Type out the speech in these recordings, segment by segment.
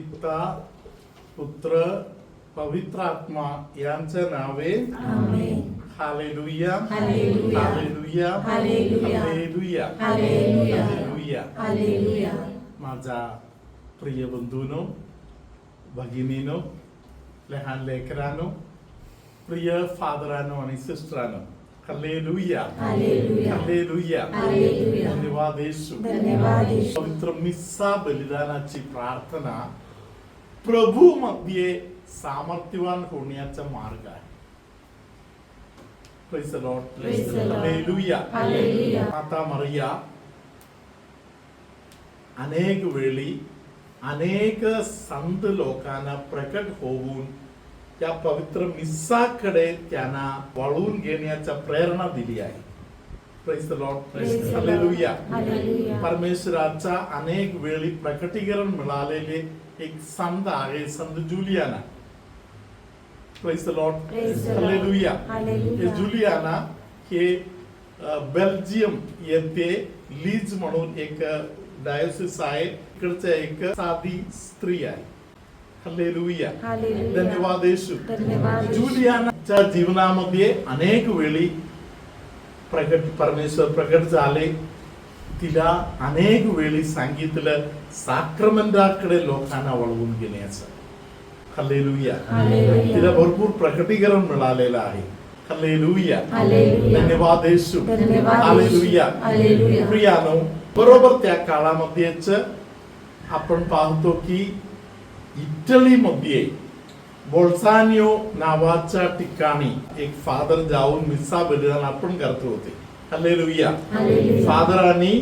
पिता पुत्र पवित्र आत्मा यांचं नावे amen hallelujah hallelujah. Hallelujah hallelujah. Hallelujah hallelujah. Hallelujah hallelujah माझा प्रिय बंधूनो भगिनीनो लहान लेकरानो प्रिय फादरानो आणि सिस्टरानो हल्लेलुया हालेलुया. Hallelujah hallelujah. धन्यवाद येशू धन्यवाद प्रभू मध्ये सामर्थ्यवान होण्याचा मार्ग आहे माता मरिया अनेक वेळी अनेक संत लोकांना प्रकट होऊन त्या पवित्र मिस्साकडे त्यांना वळून घेण्याचा प्रेरणा दिली आहे परमेश्वराचा अनेक वेळी प्रकटीकरण मिळालेले एक संत आहे संत Juliana Praise the Lord. Praise. Hallelujah. हे जुलियाना हे बेल्जियम येथे लीज म्हणून एक डायोसिस आहे इकडचं एक साधी स्त्री आहे हल्लेलुया धन्यवाद येशू. जुलियानाच्या जीवनामध्ये अनेक वेळी प्रगट परमेश्वर प्रगट झाले तिला अनेक वेळी सांगितलं साक्रमंडाकडे लोकांना वळवून घेण्याचं हल्लेलुया हालेलुया. तिला भरपूर प्रकटीकरण मिळालेलं आहे हल्लेलुया हालेलुया. धन्यवाद येशू धन्यवाद हालेलुया येशू. हालेलुया. प्रियानो बरोबर त्या काळामध्येच आपण पाहतो की इटलीमध्ये बोल्सानियो नावाच्या ठिकाणी एक फादर जाऊन मिस्सा बलिदान आपण करत होते हल्लेलुया. फादरांनी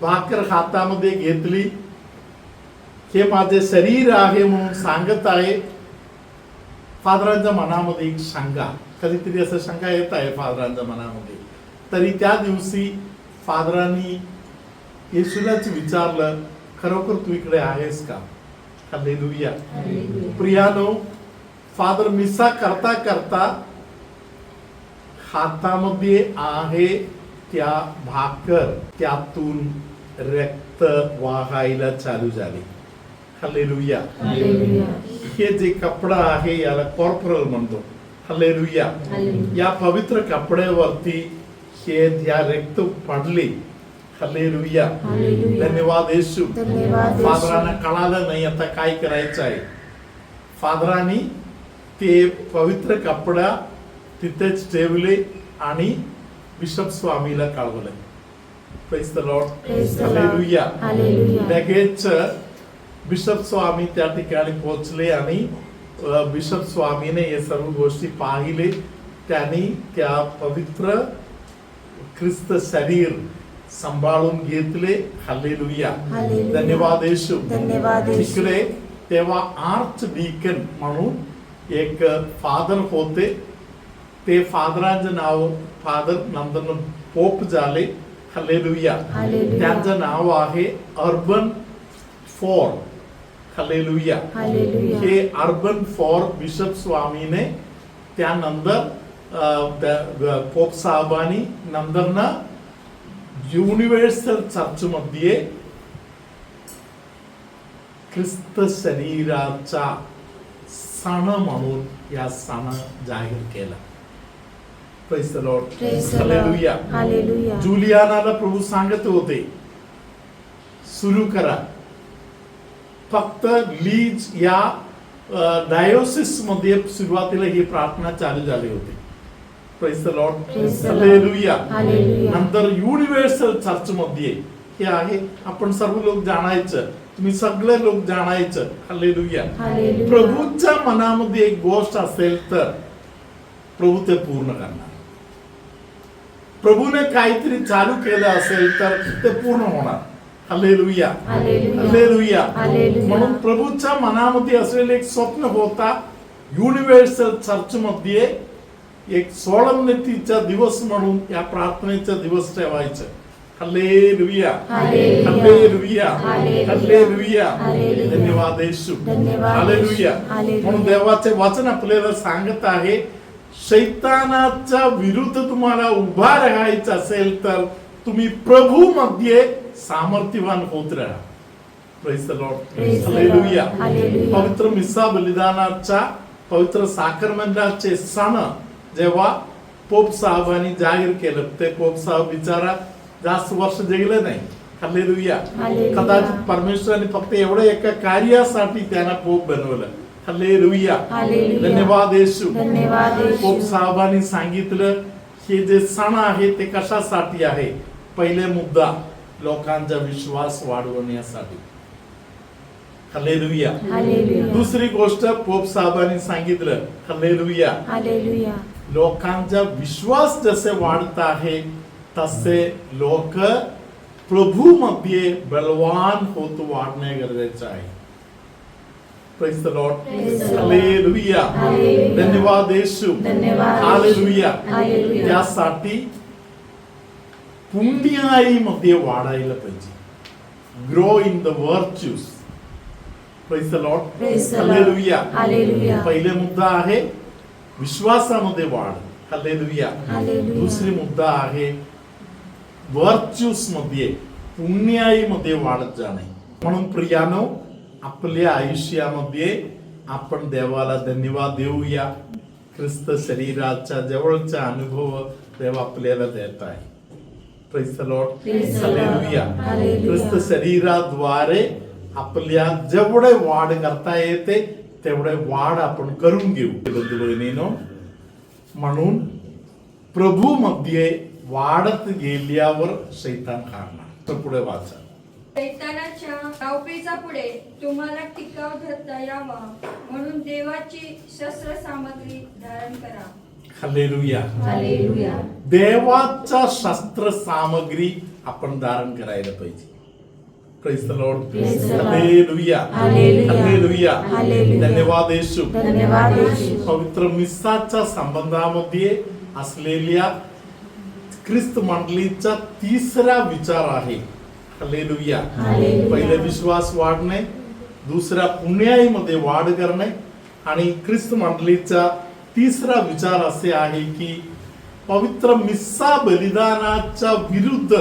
भाकर हातामध्ये घेतली. हे माझे शरीर आहे म्हणून सांगत आहे. फादरांच्या मनामध्ये एक शंका. कधीतरी असं शंका येत आहे फादरांच्या मनामध्ये. तरी त्या दिवशी फादरांनी येशूलाच विचारलं खरोखर तू इकडे आहेस का? हालेलुया. प्रियानो फादर मिसा करता करता हातामध्ये आहे. त्या भाकर त्यातून रक्त वाहायला चालू झाले हालेलुया. हे जे कपडा आहे याला कॉर्पोरल म्हणतो हालेलुया. या पवित्र कपड्यावरती हे या रक्त पडले हालेलुया. धन्यवाद येशू धन्यवाद येशू. फादरांना कळालं नाही आता काय करायचं आहे फादरांनी ते पवित्र कपडा तिथेच ठेवले आणि बिशप स्वामीला कळवलं the Lord. Hallelujah. हालेलुया. लगेच बिशप स्वामी त्या ठिकाणी पोहोचले आणि बिशप स्वामीने हे सर्व गोष्टी पाहिले त्यांनी त्या पवित्र ख्रिस्त शरीर सांभाळून घेतले हल्लेलुया हालेलुया. धन्यवाद येशू धन्यवाद येशू. तिकडे तेव्हा आर्च डीकन म्हणून एक फादर होते ते फादरांचं नाव फादर नंतर पोप झाले हल्लेलुया हालेलुया. त्यांचं नाव आहे अर्बन फॉर हल्लेलुया हालेलुया. हे अर्बन फॉर बिशप स्वामीने त्यानंतर अ, त्या- पोप साहेबांनी नंतर ना युनिव्हर्सल चर्च मध्ये ख्रिस्त शरीराचा सण म्हणून जुलियानाला प्रभू सांगत होते सुरू करा. फक्त लीज या डायोसिसमध्ये सुरुवातीला ही प्रार्थना चालू झाली होती. नंतर युनिव्हर्सल चर्च मध्ये हे आहे आपण सर्व लोक जाणायचं तुम्ही सगळे लोक जाणायचं. हालेलुया. प्रभूच्या मनामध्ये एक गोष्ट असेल तर प्रभू ते पूर्ण करणार. प्रभूने काहीतरी चालू केलं असेल तर ते पूर्ण होणार हल्लेलुया हालेलुया. Hallelujah hallelujah. म्हणून प्रभूच्या मनामध्ये असलेलं एक स्वप्न होता युनिव्हर्सल चर्च मध्ये एक सोळमनेतीचा दिवस म्हणून या प्रार्थनेचा दिवस ठेवायचं हल्लेलुया. हल्लेलुया. हल्लेलुया. धन्यवाद येशू. हालेलुया. म्हणून देवाचे वचन आपल्याला सांगत आहे शैतानाच्या विरुद्ध तुम्हाला उभा राहायचं असेल तर तुम्ही प्रभू मध्ये सामर्थ्यवान होत राहा. पवित्र मिसा बलिदानाच्या पवित्र साखरमंडाचे सण जेव्हा पोप साहेबांनी जाहीर केलं ते पोप साहेब बिचारा जास्त वर्ष जगले नाही. हल्लेलुया. कदाचित परमेश्वराने फक्त एवढ्या एका कार्यासाठी त्यांना पोप बनवलं. धन्यवाद येशू धन्यवाद पोप साहेबांनी सांगितलं हे जे सण आहे ते कशासाठी आहे पहिले मुद्दा लोकांचा विश्वास वाढवण्यासाठी हालेलुया दुसरी गोष्ट पोप साहेबांनी सांगितलं हालेलुया लोकांचा विश्वास जसे वाढत आहे तसे लोक प्रभू मध्ये बलवान होत वाढणे गरजेचं आहे Praise the Lord. Praise the Lord. Hallelujah. Hallelujah. धन्यवाद येशू धन्यवाद येशू. Hallelujah hallelujah. त्यासाठी पुण्याईमध्ये वाढायला पाहिजे grow in the virtues praise the Lord Praise the Lord. Hallelujah hallelujah पहिले मुद्दा आहे विश्वासामध्ये वाढ हालेलुया हालेलुया. दुसरी मुद्दा आहे वर्च्यूसमध्ये पुण्याईमध्ये वाढत जाणे म्हणून प्रियानो आपल्या आयुष्यामध्ये आपण देवाला धन्यवाद देऊया. ख्रिस्त शरीराच्या जवळचा अनुभव देव आपल्याला देत आहे. ख्रिस्त शरीराद्वारे आपल्या जेवढे वाढ करता येते तेवढे वाढ आपण करून घेऊ. भगिनीनो म्हणून प्रभू मध्ये वाढत गेल्यावर शैतान खाणार तर पुढे वाचा. शैतानाच्या धावपळीचा पुढे तुम्हाला टिकाव धरता यावा. म्हणून देवाची शस्त्र सामग्री धारण करा. हालेलुया. देवाचा शस्त्र सामग्री आपण धारण करायला पाहिजे. धन्यवाद येशू. धन्यवाद येशू. पवित्र मिसाच्या संबंधामध्ये असलेल्या ख्रिस्त मंडळीचा तिसरा विचार आहे. हालेलुया. पहिले विश्वास वाढणे दुसरा पुण्याईमध्ये वाढ करणे आणि ख्रिस्त मंडळीचा तिसरा विचार असे आहे की पवित्र मिस्सा बलिदानाच्या विरुद्ध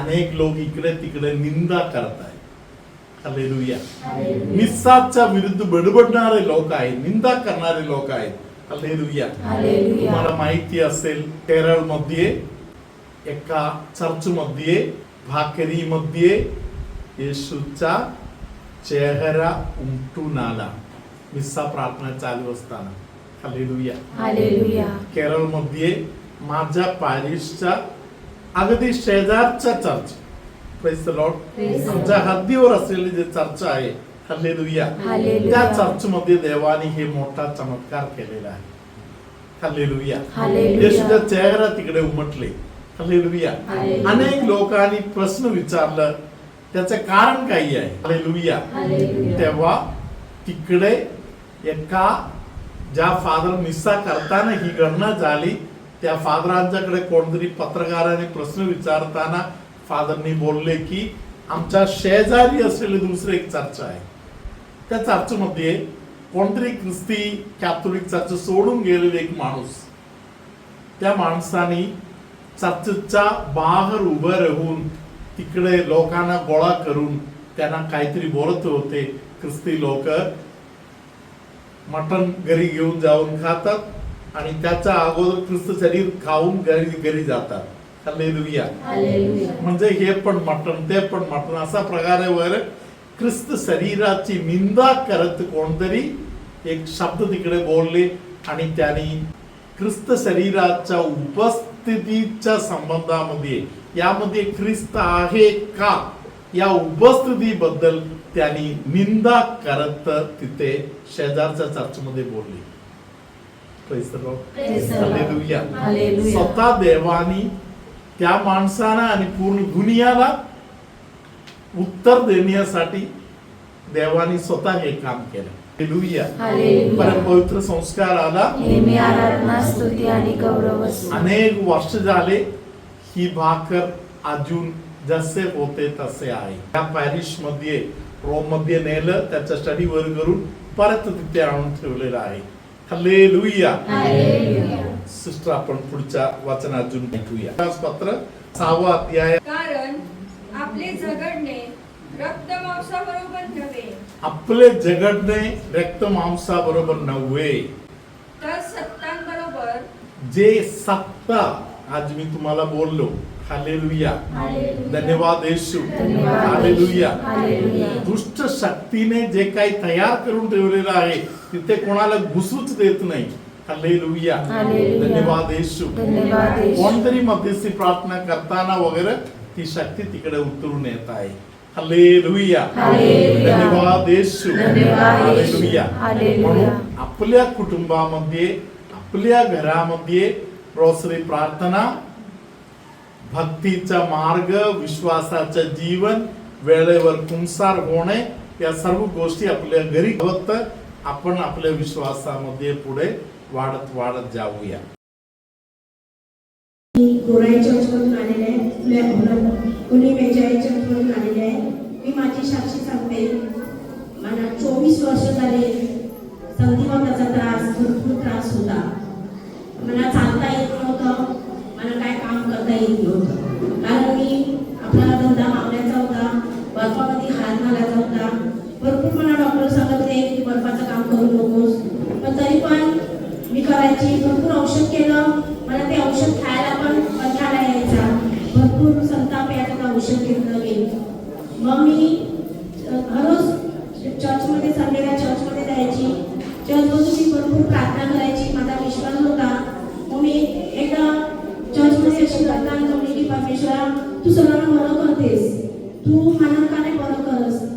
अनेक लोक इकडे तिकडे निंदा करत आहेत. हालेलुया मिस्साच्या विरुद्ध बडबडणारे लोक आहेत निंदा करणारे लोक आहेत. हालेलुया हालेलुया तुम्हाला माहिती असेल केरळमध्ये एका चर्च मध्ये भाकरी मध्ये येशूचा चेहरा उमटून आला. मिस्सा प्रार्थना चालू असताना. हालेलुया. हालेलुया. केरळमध्ये माझ्या पॅरिसच्या अगदी शेजारच्या चर्च. Praise the आमच्या हद्दीवर असलेले जे चर्च आहे हल्लेलुया हालेलुया. त्या चर्च मध्ये देवाने हे मोठा चमत्कार केलेला आहे. हालेलुया. येशूचा चेहरा तिकडे उमटले. हालेलुया. अनेक लोकांनी प्रश्न विचारलं. त्याचं कारण काही आहे. हालेलुया. तेव्हा तिकडे एका ज्या फादर मिस्सा करताना ही गणना झाली त्या फादरांच्याकडे कोणतरी पत्रकाराने प्रश्न विचारताना फादरनी बोलले की आमच्या शेजारी असलेले दुसरे एक चर्च आहे. त्या चर्चमध्ये कोणतरी ख्रिस्ती कॅथोलिक चर्च सोडून गेलेले एक माणूस. त्या माणसाने चर्चच्या बाहेर उभं राहून तिकडे लोकांना गोळा करून त्यांना काहीतरी बोलत होते. ख्रिस्ती लोक मटण घरी घेऊन जाऊन खातात आणि त्याच्या अगोदर ख्रिस्त शरीर खाऊन घरी घरी जातात. म्हणजे हे पण मटण ते पण मटण. असा प्रकारे ख्रिस्त शरीराची निंदा करत कोणतरी एक शब्द तिकडे बोलले आणि त्यांनी ख्रिस्त शरीराच्या उपस्थितीच्या संबंधामध्ये यामध्ये ख्रिस्त आहे का? या उपस्थितीबद्दल त्यांनी निंदा करत तिथे शेजारच्या चर्चमध्ये बोलले. स्वतः देवानी त्या माणसाला आणि पूर्ण दुनियाला उत्तर देण्यासाठी देवानी स्वतः हे काम केलं. परम पवित्र संस्कार आला आणि गौरव. अनेक वर्ष झाले ही भाकर अजून जसे होते तसे आहे त्या पॅरिसमध्ये रोममध्ये नेलं त्याचा स्टडी वर करून परत तिथे आणून ठेवलेलं आहे हल्ले लुईया हालेलुया. सिस्टर आपण पुढच्या वाचन अजून ऐकूया पत्र सहावा अध्याय कारण आपले झगडणे रक्त मांसाबरोबर नव्हे. आपले झगडणे रक्त मांसाबरोबर नव्हे. तर सत्तांबरोबर जे सत्ता आज मी तुम्हाला बोललो हालेलुया. धन्यवाद येशू. हालेलुया. दुष्ट शक्तीने जे काही तयार करून ठेवलेलं आहे तिथे कोणाला घुसूच देत नाही. हालेलुया. धन्यवाद येशू. कोणतरी मध्यस्थी प्रार्थना करताना वगैरे ती शक्ती तिकडे उतरून येत आहे. Hallelujah hallelujah. धन्यवाद येशू. Hallelujah hallelujah. म्हणून आपल्या कुटुंबामध्ये आपल्या घरामध्ये रोसरी प्रार्थना भक्तीचा मार्ग विश्वासाचं जीवन वेळेवर कुंसार होणे या सर्व गोष्टी आपल्या घरी होत आपण आपल्या विश्वासामध्ये पुढे वाढत वाढत जाऊया मी गोराई चर्चमधून आलेले आहे आपल्या पुणे मेजाई चर्चमधून आलेले आहे मी माझी साक्षी सांगते. मला चोवीस वर्ष झाले संधिवाताचा त्रास भरपूर त्रास होता. मला चालता येत नव्हतं. मला काय काम करता येत नव्हतं. कारण मी आपला धंदा मावण्याचा होता बर्फामध्ये हात घालायचा होता. भरपूर मला डॉक्टर सांगत नाही की बर्फाचं काम करू नकोस. पण तरी पण मी करायची भरपूर औषध केलं मला ते औषध खायला पण कंटाळा यायचा भरपूर संताप यायचा त्या औषध घेतलं की मग मी अ, हररोज चर्चमध्ये संडेला चर्चमध्ये जायची चर्चमधून भरपूर प्रार्थना करायची. माझा विश्वास होता. मग मी एकदा चर्चमध्ये अशी प्रार्थना करली की परमेश्वरा तू सर्वांना बरं करतेस. तू मला बरं करस.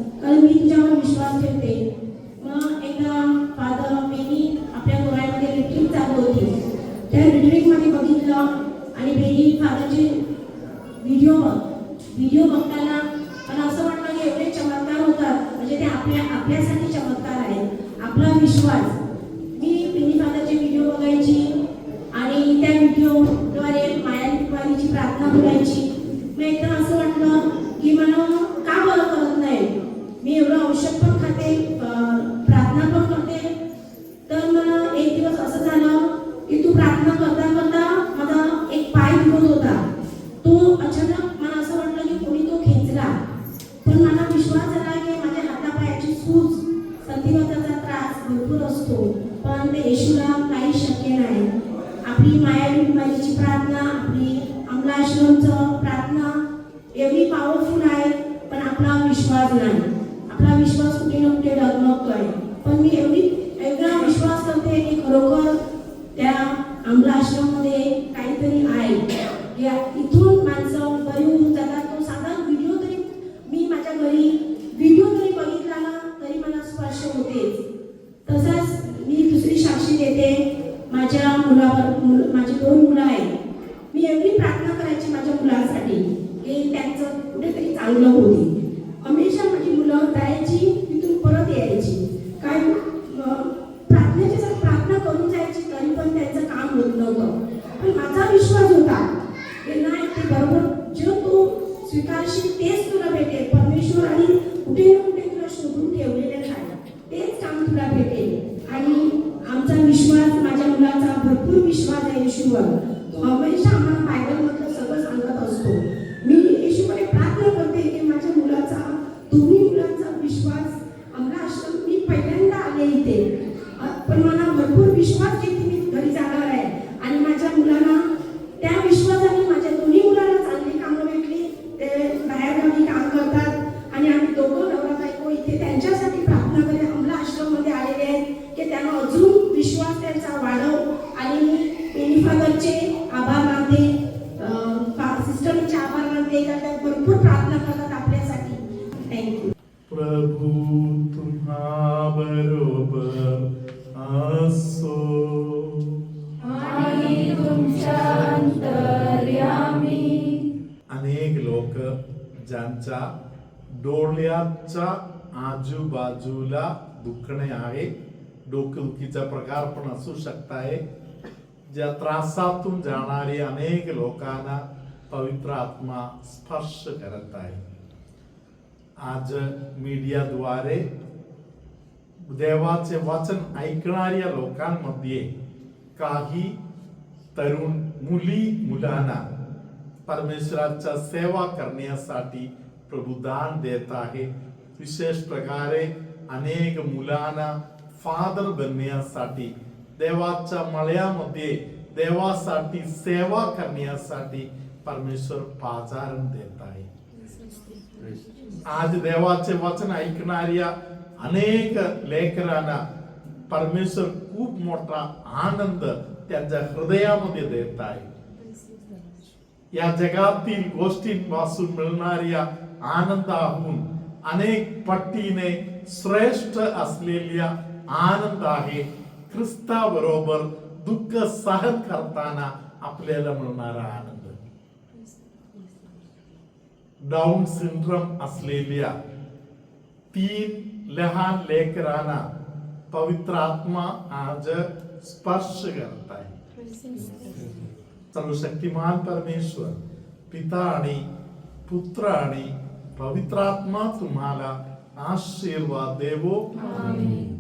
काही शक्य नाही. आपली मायावी बिमारीची प्रार्थना आपली अमलाश्रमचं प्रार्थना एवढी पॉवरफुल आहे पण आपला विश्वास नाही. आपला विश्वास कुठे ना कुठे डगमगतोय. पण मी एवढी एवढा विश्वास करते की खरोखर माझ्या मुलावर माझी दोन मुलं आहेत. मी एवढी प्रार्थना करायची माझ्या मुलांसाठी की त्यांचं कुठेतरी चांगलं होईल हमेशा माझी मुलं जायची तिथून परत यायची काय अं, प्रार्थनेची जर प्रार्थना करून जायची तरी पण त्यांचं काम होत नव्हतं पण माझा विश्वास होता की नाही ते बरोबर जे तू स्वीकारशील तेच तुला भेटेल परमेश्वर आणि कुठे ना कुठे तुला शोधून ठेवलेलं आहे तेच काम तुला भेटेल आणि आमचा विश्वास माझ्या मुलाचा भरपूर विश्वास आहे येशूवर तो हमेशा आम्हाला बायबलमधलं सगळं सांगत असतो मी येशूकडे प्रार्थना करते की माझ्या मुलाचा दोन्ही मुलांचा विश्वास आमला आश्रम मी पहिल्यांदा आले इथे अ, पण मला भरपूर विश्वास की मी घरी जाणार आहे आणि माझ्या मुलांना त्या विश्वासाने माझ्या दोन्ही मुलांना चांगली कामं भेटली ते बाहेरगावी काम करतात आणि आम्ही दोघं नवरा बायको इथे त्यांच्यासाठी प्रार्थना करे आमला आश्रममध्ये आलेले आहेत की त्यांना अजून विश्वास त्यांचा वाढव आणि मी फादरचे आभार मानते. सिस्टरचे आभार मानते. कारण त्या भरपूर प्रार्थना करतात आपल्यासाठी. थँक्यू प्रभू तुम्हा बरोबर असो. आणि तुमच्या अंतर्यामी. अनेक लोक ज्यांच्या डोळ्याच्या आजूबाजूला दुखणे आहे डोकेदुखीचा प्रकार पण असू शकताय. ज्या त्रासातून जाणारे अनेक लोकांना पवित्र आत्मा स्पर्श करत आहे. आज मीडियाद्वारे देवाचे वचन ऐकणाऱ्या लोकांमध्ये काही तरुण मुली मुलांना परमेश्वराच्या सेवा करण्यासाठी प्रभुदान देत आहे. विशेष प्रकारे अनेक मुलांना फादर बनण्यासाठी देवाच्या मळ्यामध्ये देवासाठी सेवा करण्यासाठी परमेश्वर पाचारण देत आहे. आज देवाचे वचन ऐकणाऱ्या अनेक लेकरांना परमेश्वर खूप मोठा आनंद त्यांच्या हृदयामध्ये देत आहे. या जगातील गोष्टींपासून मिळणाऱ्या आनंदाहून अनेक पट्टीने श्रेष्ठ असलेल्या आनंद आहे. ख्रिस्ताबरोबर दुःख सहन करताना आपल्याला मिळणारा आनंद डाऊन सिंड्रोम असलेल्या तीन लहान लेकरांना पवित्र आत्मा आज स्पर्श करत आहे सर्वशक्तिमान परमेश्वर पिता आणि पुत्र आणि पवित्र आत्मा तुम्हाला आशीर्वाद देवो आमेन.